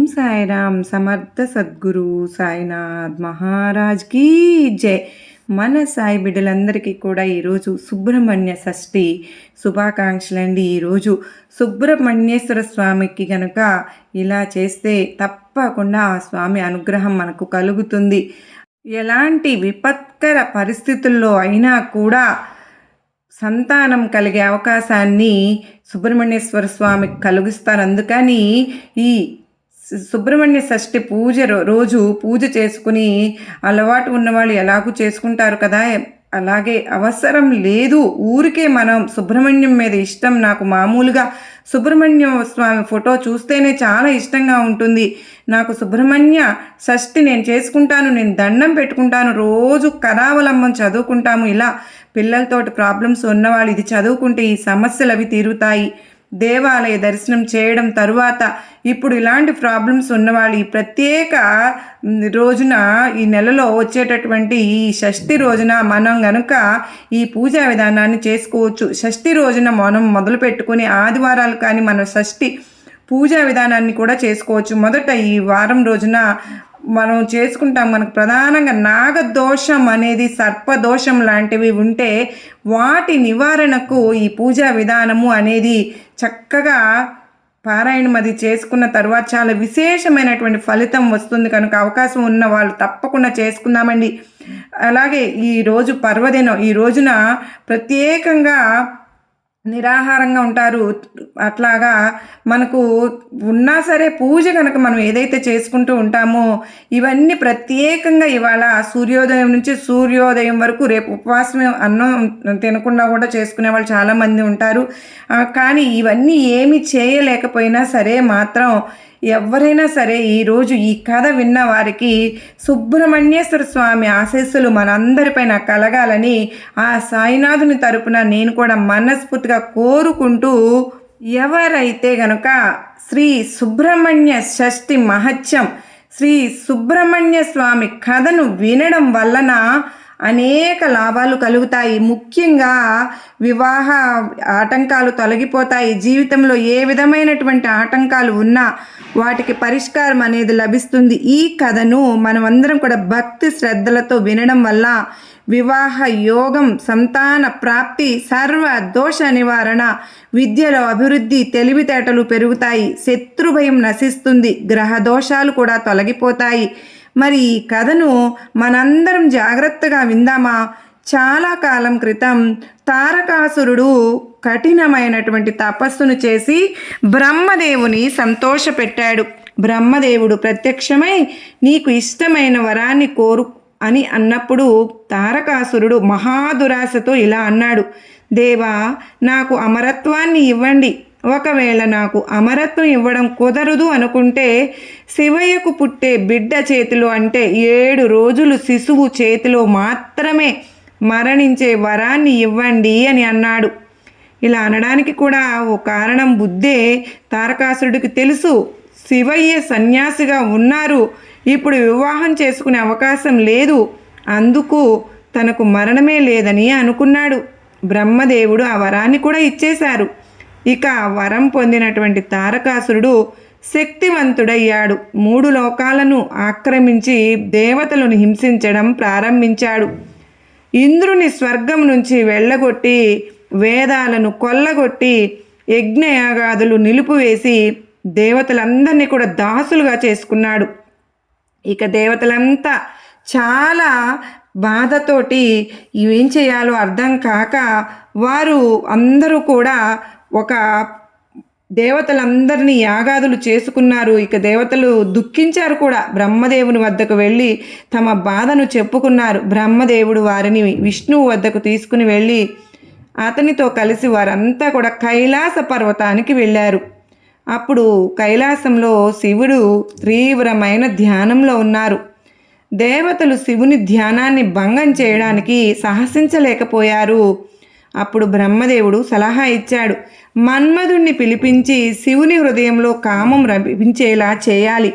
ఓం సాయిరామ్ సమర్థ సద్గురు సాయినాథ్ మహారాజ్ కీ జై. మన సాయి బిడ్డలందరికీ కూడా ఈరోజు సుబ్రహ్మణ్య షష్ఠి శుభాకాంక్షలండి ఈరోజు సుబ్రహ్మణ్యేశ్వర స్వామికి కనుక ఇలా చేస్తే తప్పకుండా ఆ స్వామి అనుగ్రహం మనకు కలుగుతుంది. ఎలాంటి విపత్కర పరిస్థితుల్లో అయినా కూడా సంతానం కలిగే అవకాశాన్ని సుబ్రహ్మణ్యేశ్వర స్వామికి కలిగిస్తారు. అందుకని ఈ సుబ్రహ్మణ్య షష్ఠి పూజ రోజు పూజ చేసుకుని అలవాటు ఉన్నవాళ్ళు ఎలాగూ చేసుకుంటారు కదా? అలాగే అవసరం లేదు. ఊరికే మనం సుబ్రహ్మణ్యం మీద ఇష్టం నాకు మామూలుగా సుబ్రహ్మణ్య స్వామి ఫోటో చూస్తేనే చాలా ఇష్టంగా ఉంటుంది. నాకు సుబ్రహ్మణ్య షష్ఠి నేను చేసుకుంటాను నేను దండం పెట్టుకుంటాను రోజు కరావలంబం చదువుకుంటాము. ఇలా పిల్లలతోటి ప్రాబ్లమ్స్ ఉన్నవాళ్ళు ఇది చదువుకుంటే ఈ సమస్యలు అవి తీరుతాయి. దేవాలయ దర్శనం చేయడం తరువాత ఇప్పుడు ఇలాంటి ప్రాబ్లమ్స్ ఉన్నవాళ్ళు ఈ ప్రత్యేక రోజున ఈ నెలలో వచ్చేటటువంటి ఈ షష్ఠి రోజున మనం గనుక ఈ పూజా విధానాన్ని చేసుకోవచ్చు. షష్ఠి రోజున మనం మొదలు పెట్టుకుని ఆదివారాలు కానీ మన షష్ఠి పూజా విధానాన్ని కూడా చేసుకోవచ్చు. మొదట ఈ వారం రోజున మనం చేసుకుంటాం మనకు ప్రధానంగా నాగదోషం అనేది సర్పదోషం లాంటివి ఉంటే వాటి నివారణకు ఈ పూజా విధానము అనేది చక్కగా పారాయణం అది చేసుకున్న తర్వాత చాలా విశేషమైనటువంటి ఫలితం వస్తుంది కనుక అవకాశం ఉన్న వాళ్ళు తప్పకుండా చేసుకుందామండి. అలాగే ఈరోజు పర్వదినం. ఈ రోజున ప్రత్యేకంగా నిరాహారంగా ఉంటారు. అట్లాగా మనకు ఉన్నా సరే పూజ కనుక మనం ఏదైతే చేసుకుంటూ ఉంటామో ఇవన్నీ ప్రత్యేకంగా ఇవాళ సూర్యోదయం నుంచి సూర్యోదయం వరకు రేపు ఉపవాసం అన్నం తినకుండా కూడా చేసుకునే వాళ్ళు చాలామంది ఉంటారు. కానీ ఇవన్నీ ఏమి చేయలేకపోయినా సరే మాత్రం ఎవరైనా సరే ఈరోజు ఈ కథ విన్న వారికి సుబ్రహ్మణ్యేశ్వర స్వామి ఆశీస్సులు మనందరిపైన కలగాలని ఆ సాయినాథుని తరపున నేను కూడా మనస్ఫూర్తిగా కోరుకుంటూ ఎవరైతే గనుక శ్రీ సుబ్రహ్మణ్య షష్ఠి మహత్యం శ్రీ సుబ్రహ్మణ్య స్వామి కథను వినడం వలన అనేక లాభాలు కలుగుతాయి. ముఖ్యంగా వివాహ ఆటంకాలు తొలగిపోతాయి. జీవితంలో ఏ విధమైనటువంటి ఆటంకాలు ఉన్నా వాటికి పరిష్కారం అనేది లభిస్తుంది. ఈ కథను మనమందరం కూడా భక్తి శ్రద్ధలతో వినడం వల్ల వివాహ యోగం సంతాన ప్రాప్తి సర్వ దోష నివారణ విద్యలో అభివృద్ధి తెలివితేటలు పెరుగుతాయి. శత్రుభయం నశిస్తుంది. గ్రహ దోషాలు కూడా తొలగిపోతాయి. మరి ఈ కథను మనందరం జాగ్రత్తగా విందామా? చాలా కాలం క్రితం తారకాసురుడు కఠినమైనటువంటి తపస్సును చేసి బ్రహ్మదేవుని సంతోషపెట్టాడు. బ్రహ్మదేవుడు ప్రత్యక్షమై నీకు ఇష్టమైన వరాన్ని కోరు అని అన్నప్పుడు తారకాసురుడు మహాదురాశతో ఇలా అన్నాడు. దేవా నాకు అమరత్వాన్ని ఇవ్వండి. ఒకవేళ నాకు అమరత్వం ఇవ్వడం కుదరదు అనుకుంటే శివయ్యకు పుట్టే బిడ్డ చేతిలో అంటే ఏడు రోజులు శిశువు చేతిలో మాత్రమే మరణించే వరాన్ని ఇవ్వండి అని అన్నాడు. ఇలా అనడానికి కూడా ఓ కారణం బుద్ధే. తారకాసురుడికి తెలుసు శివయ్య సన్యాసిగా ఉన్నారు. ఇప్పుడు వివాహం చేసుకునే అవకాశం లేదు. అందుకు తనకు మరణమే లేదని అనుకున్నాడు. బ్రహ్మదేవుడు ఆ వరాన్ని కూడా ఇచ్చేశారు. ఇక వరం పొందినటువంటి తారకాసురుడు శక్తివంతుడయ్యాడు. మూడు లోకాలను ఆక్రమించి దేవతలను హింసించడం ప్రారంభించాడు. ఇంద్రుని స్వర్గం నుంచి వెళ్ళగొట్టి వేదాలను కొల్లగొట్టి యజ్ఞయాగాదులు నిలుపువేసి దేవతలందరినీ కూడా దాసులుగా చేసుకున్నాడు. ఇక దేవతలంతా చాలా బాధతోటి ఏం చేయాలో అర్థం కాక వారు అందరూ కూడా ఒక దేవతలందరినీ యాగాదులు చేసుకున్నారు. ఇక దేవతలు దుఃఖించారు కూడా. బ్రహ్మదేవుని వద్దకు వెళ్ళి తమ బాధను చెప్పుకున్నారు. బ్రహ్మదేవుడు వారిని విష్ణువు వద్దకు తీసుకుని వెళ్ళి అతనితో కలిసి వారంతా కూడా కైలాస పర్వతానికి వెళ్ళారు. అప్పుడు కైలాసంలో శివుడు తీవ్రమైన ధ్యానంలో ఉన్నారు. దేవతలు శివుని ధ్యానాన్ని భంగం చేయడానికి సాహసించలేకపోయారు. అప్పుడు బ్రహ్మదేవుడు సలహా ఇచ్చాడు. మన్మధుణ్ణి పిలిపించి శివుని హృదయంలో కామం రపించేలా చేయాలి.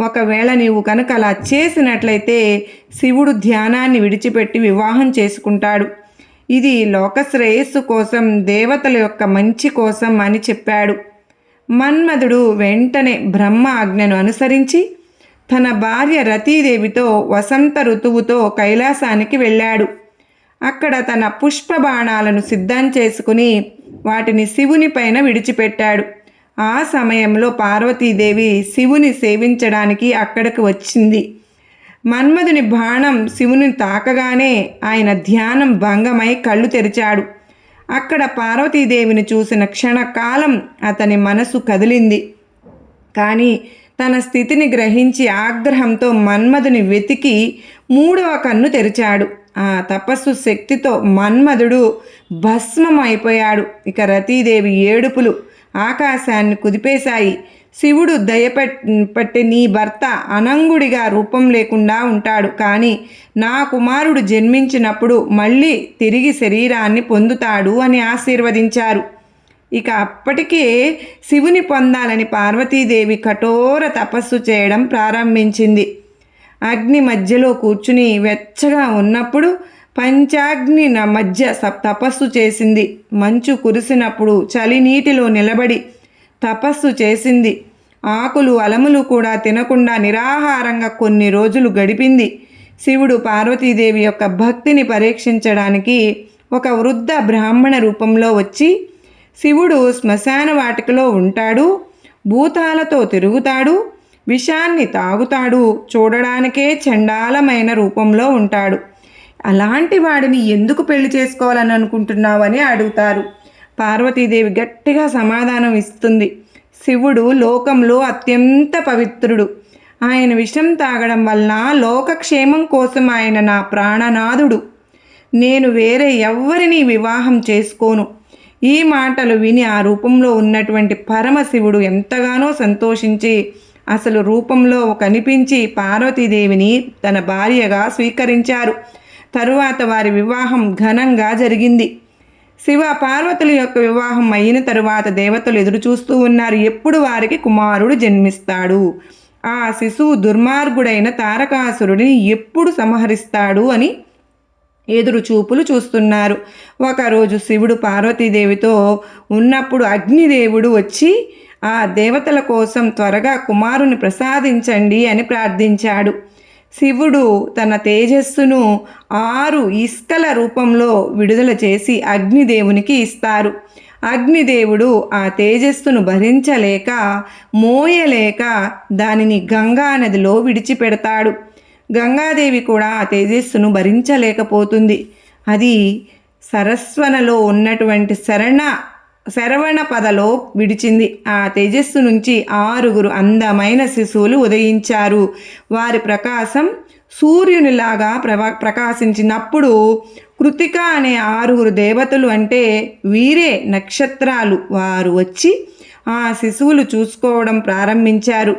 ఒకవేళ నీవు కనుక అలా చేసినట్లయితే శివుడు ధ్యానాన్ని విడిచిపెట్టి వివాహం చేసుకుంటాడు. ఇది లోకశ్రేయస్సు కోసం దేవతల యొక్క మంచి కోసం అని చెప్పాడు. మన్మధుడు వెంటనే బ్రహ్మ ఆజ్ఞను అనుసరించి తన భార్య రతీదేవితో వసంత ఋతువుతో కైలాసానికి వెళ్ళాడు. అక్కడ తన పుష్ప బాణాలను సిద్ధం చేసుకుని వాటిని శివుని పైన విడిచిపెట్టాడు. ఆ సమయంలో పార్వతీదేవి శివుని సేవించడానికి అక్కడికి వచ్చింది. మన్మధుని బాణం శివుని తాకగానే ఆయన ధ్యానం భంగమై కళ్ళు తెరిచాడు. అక్కడ పార్వతీదేవిని చూసిన క్షణకాలం అతని మనసు కదిలింది. కానీ తన స్థితిని గ్రహించి ఆగ్రహంతో మన్మధుని వెతికి మూడవ కన్ను తెరిచాడు. ఆ తపస్సు శక్తితో మన్మధుడు భస్మం అయిపోయాడు ఇక రతీదేవి ఏడుపులు ఆకాశాన్ని కుదిపేశాయి. శివుడు దయపట్టి నీ భర్త అనంగుడిగా రూపం లేకుండా ఉంటాడు. కానీ నా కుమారుడు జన్మించినప్పుడు మళ్ళీ తిరిగి శరీరాన్ని పొందుతాడు అని ఆశీర్వదించారు. ఇక అప్పటికే శివుని పొందాలని పార్వతీదేవి కఠోర తపస్సు చేయడం ప్రారంభించింది. అగ్ని మధ్యలో కూర్చుని వెచ్చగా ఉన్నప్పుడు పంచాగ్ని నా మధ్య తపస్సు చేసింది. మంచు కురిసినప్పుడు చలి నీటిలో నిలబడి తపస్సు చేసింది. ఆకులు అలములు కూడా తినకుండా నిరాహారంగా కొన్ని రోజులు గడిపింది. శివుడు పార్వతీదేవి యొక్క భక్తిని పరీక్షించడానికి ఒక వృద్ధ బ్రాహ్మణ రూపంలో వచ్చి శివుడు శ్మశాన వాటికలో ఉంటాడు. భూతాలతో తిరుగుతాడు. విషాన్ని తాగుతాడు. చూడడానికే చండాలమైన రూపంలో ఉంటాడు. అలాంటి వాడిని ఎందుకు పెళ్ళి చేసుకోవాలని అనుకుంటున్నావని అడుగుతారు. పార్వతీదేవి గట్టిగా సమాధానం ఇస్తుంది. శివుడు లోకంలో అత్యంత పవిత్రుడు. ఆయన విషం తాగడం వలన లోకక్షేమం కోసం ఆయన నా ప్రాణనాథుడు. నేను వేరే ఎవ్వరిని వివాహం చేసుకోను. ఈ మాటలు విని ఆ రూపంలో ఉన్నటువంటి పరమశివుడు ఎంతగానో సంతోషించి అసలు రూపంలో కనిపించి పార్వతీదేవిని తన భార్యగా స్వీకరించారు. తరువాత వారి వివాహం ఘనంగా జరిగింది. శివ పార్వతుల యొక్క వివాహం అయిన తరువాత దేవతలు ఎదురు చూస్తూ ఉన్నారు. ఎప్పుడు వారికి కుమారుడు జన్మిస్తాడు? ఆ శిశువు దుర్మార్గుడైన తారకాసురుడిని ఎప్పుడు సంహరిస్తాడు అని ఎదురు చూపులు చూస్తున్నారు. ఒకరోజు శివుడు పార్వతీదేవితో ఉన్నప్పుడు అగ్నిదేవుడు వచ్చి ఆ దేవతల కోసం త్వరగా కుమారుని ప్రసాదించండి అని ప్రార్థించాడు. శివుడు తన తేజస్సును ఆరు ఇసుకల రూపంలో విడుదల చేసి అగ్నిదేవునికి ఇస్తారు. అగ్నిదేవుడు ఆ తేజస్సును భరించలేక మోయలేక దానిని గంగా నదిలో విడిచిపెడతాడు. గంగాదేవి కూడా ఆ తేజస్సును భరించలేకపోతుంది. అది సరస్వనలో ఉన్నటువంటి శరణ శరవణ పదలో విడిచింది. ఆ తేజస్సు నుంచి ఆరుగురు అందమైన శిశువులు ఉదయించారు. వారి ప్రకాశం సూర్యునిలాగా ప్రవా ప్రకాశించినప్పుడు కృతిక అనే ఆరుగురు దేవతలు అంటే వీరే నక్షత్రాలు. వారు వచ్చి ఆ శిశువులు చూసుకోవడం ప్రారంభించారు.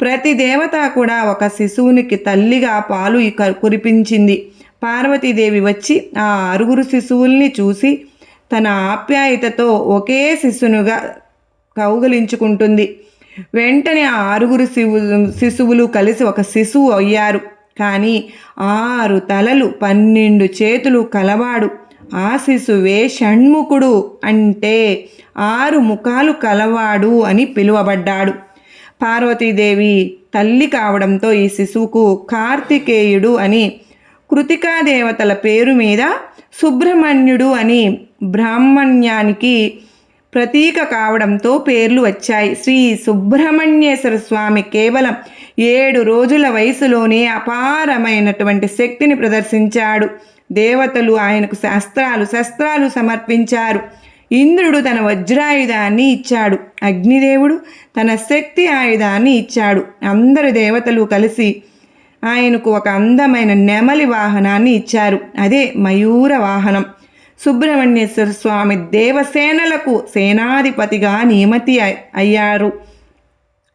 ప్రతి దేవత కూడా ఒక శిశువునికి తల్లిగా పాలు కురిపించింది. పార్వతీదేవి వచ్చి ఆ ఆరుగురు శిశువుల్ని చూసి తన ఆప్యాయతతో ఒకే శిశునుగా కౌగలించుకుంటుంది. వెంటనే ఆ ఆరుగురు శివు శిశువులు కలిసి ఒక శిశువు అయ్యారు. కానీ ఆరు తలలు పన్నెండు చేతులు కలవాడు. ఆ శిశువే షణ్ముఖుడు అంటే ఆరు ముఖాలు కలవాడు అని పిలువబడ్డాడు. పార్వతీదేవి తల్లి కావడంతో ఈ శిశువుకు కార్తికేయుడు అని కృతికా దేవతల పేరు మీద సుబ్రహ్మణ్యుడు అని బ్రాహ్మణ్యానికి ప్రతీక కావడంతో పేర్లు వచ్చాయి. శ్రీ సుబ్రహ్మణ్యేశ్వర స్వామి కేవలం ఏడు రోజుల వయసులోనే అపారమైనటువంటి శక్తిని ప్రదర్శించాడు. దేవతలు ఆయనకు శాస్త్రాలు శస్త్రాలు సమర్పించారు. ఇంద్రుడు తన వజ్రాయుధాన్ని ఇచ్చాడు. అగ్నిదేవుడు తన శక్తి ఆయుధాన్ని ఇచ్చాడు. అందరు దేవతలు కలిసి ఆయనకు ఒక అందమైన నెమలి వాహనాన్ని ఇచ్చారు. అదే మయూర వాహనం. సుబ్రహ్మణ్యేశ్వర స్వామి దేవసేనలకు సేనాధిపతిగా నియమతి అయ్యారు.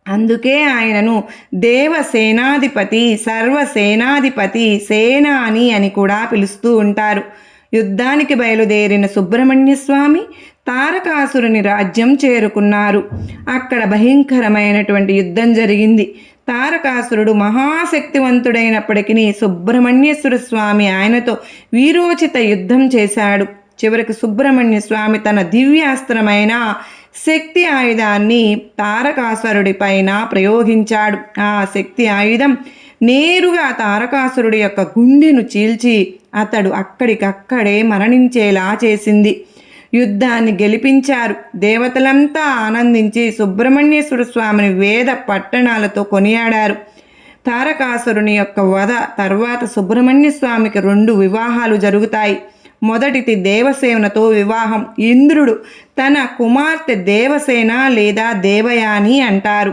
అందుకే ఆయనను దేవసేనాధిపతి సర్వసేనాధిపతి సేనాని అని కూడా పిలుస్తూ ఉంటారు. యుద్ధానికి బయలుదేరిన సుబ్రహ్మణ్య స్వామి తారకాసురుని రాజ్యం చేరుకున్నారు. అక్కడ భయంకరమైనటువంటి యుద్ధం జరిగింది. తారకాసురుడు మహాశక్తివంతుడైనప్పటికీ సుబ్రహ్మణ్యేశ్వర స్వామి ఆయనతో వీరోచిత యుద్ధం చేశాడు. చివరికి సుబ్రహ్మణ్య స్వామి తన దివ్యాస్త్రమైన శక్తి ఆయుధాన్ని తారకాసురుడి పైన ప్రయోగించాడు. ఆ శక్తి ఆయుధం నేరుగా తారకాసురుడి యొక్క గుండెను చీల్చి అతడు అక్కడికక్కడే మరణించేలా చేసింది. యుద్ధాన్ని గెలిపించారు. దేవతలంతా ఆనందించి సుబ్రహ్మణ్యేశ్వర స్వామిని వేద పట్టణాలతో కొనియాడారు. తారకాసురుని యొక్క వధ తర్వాత సుబ్రహ్మణ్య స్వామికి రెండు వివాహాలు జరుగుతాయి. మొదటిది దేవసేనతో వివాహం. ఇంద్రుడు తన కుమార్తె దేవసేన లేదా దేవయాని అంటారు.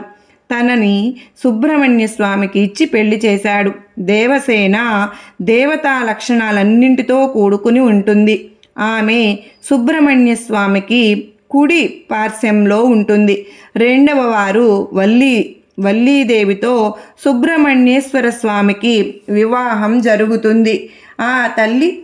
తనని సుబ్రహ్మణ్య స్వామికి ఇచ్చి పెళ్ళి చేశాడు. దేవసేన దేవతా లక్షణాలన్నింటితో కూడుకుని ఉంటుంది. ఆమె సుబ్రహ్మణ్య స్వామికి కుడి పార్శ్వంలో ఉంటుంది. రెండవ వారు వల్లి వల్లీదేవితో సుబ్రహ్మణ్యేశ్వర స్వామికి వివాహం జరుగుతుంది. ఆ తల్లి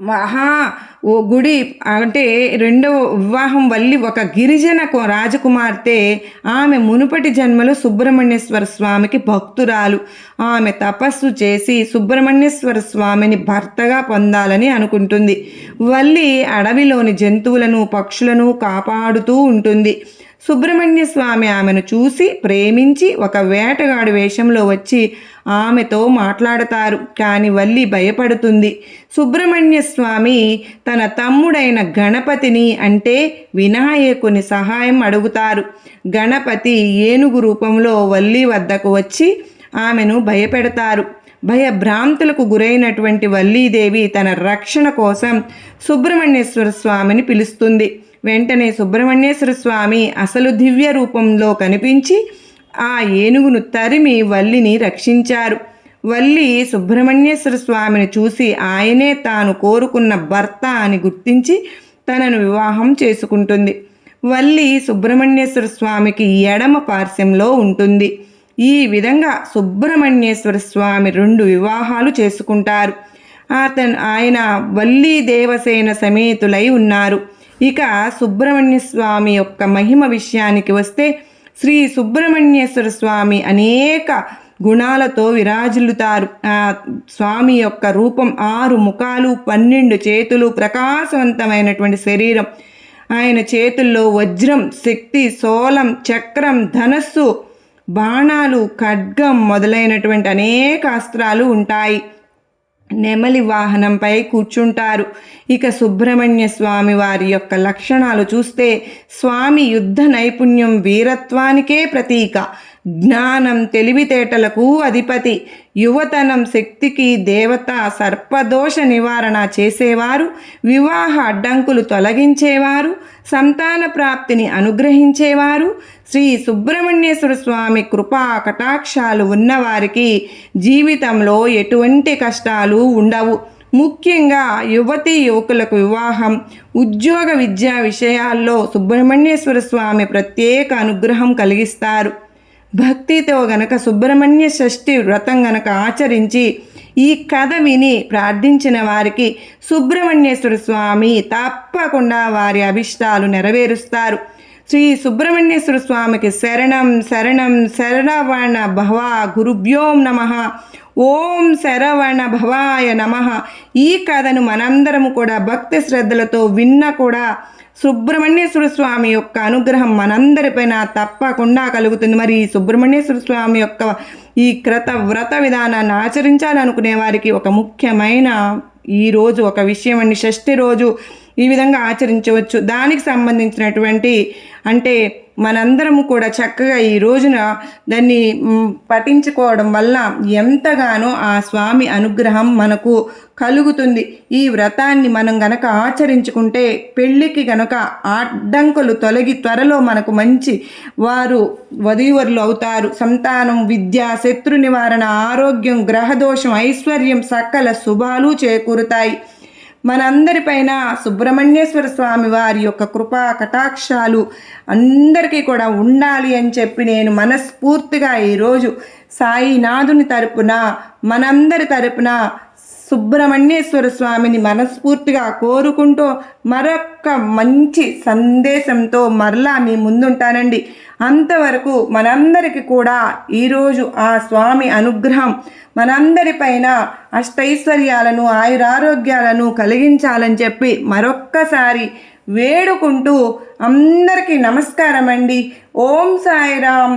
మహా ఓ గుడి అంటే రెండవ వివాహం వల్లి ఒక గిరిజన రాజకుమార్తె ఆమె మునుపటి జన్మలో సుబ్రహ్మణ్యేశ్వర స్వామికి భక్తురాలు. ఆమె తపస్సు చేసి సుబ్రహ్మణ్యేశ్వర స్వామిని భర్తగా పొందాలని అనుకుంటుంది. వల్లి అడవిలోని జంతువులను పక్షులను కాపాడుతూ ఉంటుంది. సుబ్రహ్మణ్య స్వామి ఆమెను చూసి ప్రేమించి ఒక వేటగాడి వేషంలో వచ్చి ఆమెతో మాట్లాడతారు. కానీ వల్లి భయపడుతుంది. సుబ్రహ్మణ్య స్వామి తన తమ్ముడైన గణపతిని అంటే వినాయకుని సహాయం అడుగుతారు. గణపతి ఏనుగు రూపంలో వల్లి వద్దకు వచ్చి ఆమెను భయపెడతారు. భయభ్రాంతులకు గురైనటువంటి వల్లీదేవి తన రక్షణ కోసం సుబ్రహ్మణ్యేశ్వర స్వామిని పిలుస్తుంది. వెంటనే సుబ్రహ్మణ్యేశ్వర స్వామి అసలు దివ్య రూపంలో కనిపించి ఆ ఏనుగును తరిమి వల్లిని రక్షించారు. వల్లి సుబ్రహ్మణ్యేశ్వర స్వామిని చూసి ఆయనే తాను కోరుకున్న భర్త అని గుర్తించి తనను వివాహం చేసుకుంటుంది. వల్లి సుబ్రహ్మణ్యేశ్వర స్వామికి ఎడమ పార్శ్వంలో ఉంటుంది. ఈ విధంగా సుబ్రహ్మణ్యేశ్వర స్వామి రెండు వివాహాలు చేసుకుంటారు. అతను ఆయన వల్లి దేవసేన సమేతులై ఉన్నారు. ఇక సుబ్రహ్మణ్య స్వామి యొక్క మహిమ విషయానికి వస్తే శ్రీ సుబ్రహ్మణ్యేశ్వర స్వామి అనేక గుణాలతో విరాజిల్లుతారు. ఆ స్వామి యొక్క రూపం ఆరు ముఖాలు పన్నెండు చేతులు ప్రకాశవంతమైనటువంటి శరీరం. ఆయన చేతుల్లో వజ్రం శక్తి సోలం చక్రం ధనస్సు బాణాలు ఖడ్గం మొదలైనటువంటి అనేక అస్త్రాలు ఉంటాయి. నెమలి వాహనంపై కూర్చుంటారు. ఇక సుబ్రహ్మణ్య స్వామి వారి యొక్క లక్షణాలు చూస్తే స్వామి యుద్ధ నైపుణ్యం వీరత్వానికే ప్రతీక. జ్ఞానం తెలివితేటలకు అధిపతి. యువతనం శక్తికి దేవత సర్పదోష నివారణ చేసేవారు. వివాహ అడ్డంకులు తొలగించేవారు. సంతాన ప్రాప్తిని అనుగ్రహించేవారు. శ్రీ సుబ్రహ్మణ్యేశ్వర స్వామి కృపా కటాక్షాలు ఉన్నవారికి జీవితంలో ఎటువంటి కష్టాలు ఉండవు. ముఖ్యంగా యువతి యువకులకు వివాహం ఉద్యోగ విద్యా విషయాల్లో సుబ్రహ్మణ్యేశ్వర స్వామి ప్రత్యేక అనుగ్రహం కలిగిస్తారు. భక్తితో గనక సుబ్రహ్మణ్య షష్ఠి వ్రతం గనక ఆచరించి ఈ కథ విని ప్రార్థించిన వారికి సుబ్రహ్మణ్యేశ్వర స్వామి తప్పకుండా వారి అభిష్టాలు నెరవేరుస్తారు. శ్రీ సుబ్రహ్మణ్యేశ్వర స్వామికి శరణం శరణం శరవణ భవ గురుభ్యోం నమ. ఓం శరవణ భవాయ నమ. ఈ కథను మనందరము కూడా భక్తి శ్రద్ధలతో విన్న కూడా సుబ్రహ్మణ్యేశ్వర స్వామి యొక్క అనుగ్రహం మనందరిపైన తప్పకుండా కలుగుతుంది. మరి ఈ సుబ్రహ్మణ్యేశ్వర స్వామి యొక్క ఈ క్రత వ్రత విధానాన్ని ఆచరించాలనుకునే వారికి ఒక ముఖ్యమైన ఈ రోజు ఒక విషయం అండి. షష్ఠి రోజు ఈ విధంగా ఆచరించవచ్చు. దానికి సంబంధించినటువంటి అంటే మనందరము కూడా చక్కగా ఈ రోజున దాన్ని పఠించుకోవడం వల్ల ఎంతగానో ఆ స్వామి అనుగ్రహం మనకు కలుగుతుంది. ఈ వ్రతాన్ని మనం గనక ఆచరించుకుంటే పెళ్ళికి గనక అడ్డంకులు తొలగి త్వరలో మనకు మంచి వారు వధూవరులు అవుతారు. సంతానం విద్య శత్రు నివారణ ఆరోగ్యం గ్రహదోషం ఐశ్వర్యం సకల శుభాలు చేకూరుతాయి. మనందరిపైన సుబ్రహ్మణ్యేశ్వర స్వామి వారి యొక్క కృపా కటాక్షాలు అందరికీ కూడా ఉండాలి అని చెప్పి నేను మనస్ఫూర్తిగా ఈరోజు సాయినాథుని తరపున మనందరి తరపున సుబ్రహ్మణ్యేశ్వర స్వామిని మనస్ఫూర్తిగా కోరుకుంటూ మరొక్క మంచి సందేశంతో మరలా మీ ముందుంటానండి. అంతవరకు మనందరికీ కూడా ఈరోజు ఆ స్వామి అనుగ్రహం మనందరిపైన అష్టైశ్వర్యాలను ఆయురారోగ్యాలను కలిగించాలని చెప్పి మరొక్కసారి వేడుకుంటూ అందరికీ నమస్కారం అండి ఓం సాయిరామ్.